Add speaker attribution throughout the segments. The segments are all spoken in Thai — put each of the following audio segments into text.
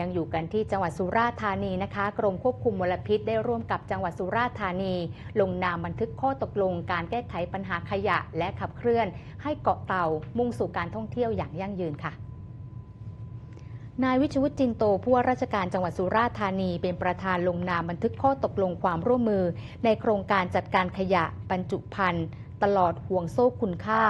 Speaker 1: ยังอยู่กันที่จังหวัดสุราษฎร์ธานีนะคะ กรมควบคุมมลพิษได้ร่วมกับจังหวัดสุราษฎร์ธานี ลงนามบันทึกข้อตกลงการแก้ไขปัญหาขยะและขับเคลื่อน ให้เกาะเต่ามุ่งสู่การท่องเที่ยวอย่างยั่งยืนค่ะนายวิชวุฒิจินโตผู้ว่าราชการจังหวัดสุราษฎร์ธานี เป็นประธานลงนามบันทึกข้อตกลงความร่วมมือ ในโครงการจัดการขยะบรรจุภัณฑ์ ตลอดห่วงโซ่คุณค่า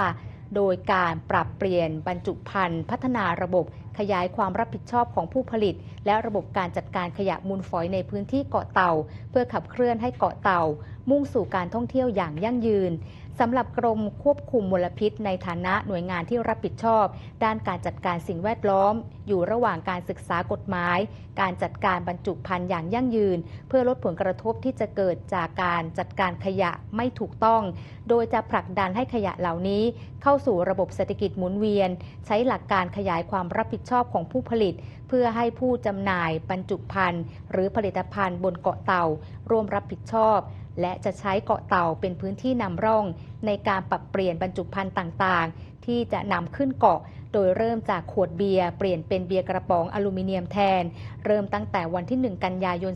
Speaker 1: โดยการปรับเปลี่ยนบรรจุภัณฑ์พัฒนาระบบขยายความรับผิดชอบของผู้ผลิต และระบบการจัดการขยะมูลฝอยในพื้นที่เกาะเต่า เพื่อขับเคลื่อนให้เกาะเต่า มุ่งสู่การท่องเที่ยวอย่างยั่งยืน สำหรับกรมควบคุมมลพิษ ในฐานะหน่วยงานที่รับผิดชอบ ด้านการจัดการสิ่งแวดล้อม อยู่ระหว่างการศึกษากฎหมาย การจัดการบรรจุภัณฑ์อย่างยั่งยืน เพื่อลดผลกระทบที่จะเกิดจากการจัดการขยะไม่ถูกต้อง โดยจะผลักดันให้ขยะเหล่านี้ เข้าสู่ระบบเศรษฐกิจหมุนเวียน ใช้หลักการขยายความรับผิดชอบของผู้ผลิต เพื่อให้ผู้จำหน่ายบรรจุภัณฑ์ หรือผลิตภัณฑ์บนเกาะเต่าร่วมรับผิดชอบ และจะใช้เกาะเต่าเป็นพื้นที่นำร่องในการปรับเปลี่ยนบรรจุภัณฑ์ต่างๆ ที่จะนำขึ้นเกาะ โดยเริ่มจากขวดเบียร์เปลี่ยนเป็นเบียร์กระป๋องอลูมิเนียมแทน เริ่มตั้งแต่วันที่ 1 กันยายน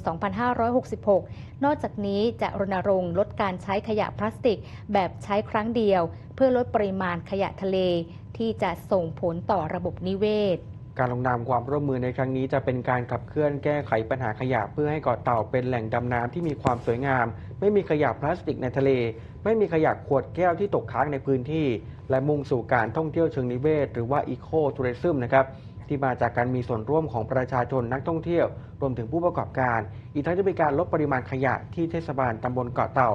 Speaker 1: 2566 นอกจากนี้จะรณรงค์ลดการใช้ขยะพลาสติกแบบใช้ครั้งเดียว เพื่อลดปริมาณขยะทะเล ที่จะส่งผลต่อระบบนิเวศ
Speaker 2: การลงนามความร่วมมือในครั้งนี้จะเป็นการขับเคลื่อนแก้ไขปัญหาขยะเพื่อให้เกาะเต่าเป็นแหล่งดำน้ำที่มีความสวยงาม ไม่มีขยะพลาสติกในทะเล ไม่มีขยะขวดแก้วที่ตกค้างในพื้นที่ และมุ่งสู่การท่องเที่ยวเชิงนิเวศ หรือว่าอีโคทัวริซึมนะครับที่มาจากการมีส่วนร่วมของประชาชนนักท่องเที่ยว รวมถึงผู้ประกอบการ อีกทั้งจะเป็นการลดปริมาณขยะที่เทศบาลตำบลเกาะเต่า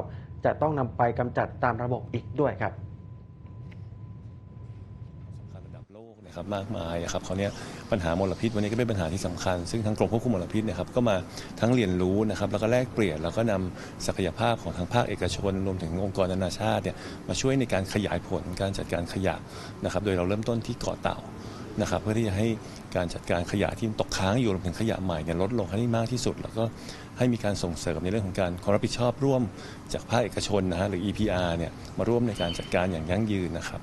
Speaker 2: จะต้องนำไปกำจัดตามระบบอีกด้วยครับ
Speaker 3: สำคัญระดับ โลกนะครับมากมายครับเขาเนี้ยปัญหามลพิษวันนี้ก็เป็นปัญหาที่สำคัญ ซึ่งทางกรมควบคุมมลพิษนะครับก็มาทั้งเรียนรู้นะครับแล้วก็แลกเปลี่ยนแล้วก็นำศักยภาพของทางภาคเอกชน รวมถึงองค์กรนานาชาติเนี่ยมาช่วยในการขยายผลการจัดการขยะนะครับโดยเราเริ่มต้นที่เกาะเต่านะครับเพื่อที่จะให้การจัดการขยะที่ตกค้างอยู่รวมถึงขยะใหม่เนี่ยลดลงให้ได้มากที่สุด แล้วก็ให้มีการส่งเสริมในเรื่องของการความรับผิดชอบร่วมจากภาคเอกชนนะฮะหรือ EPR เนี่ยมาร่วมในการจัดการอย่างยั่งยืนนะครับ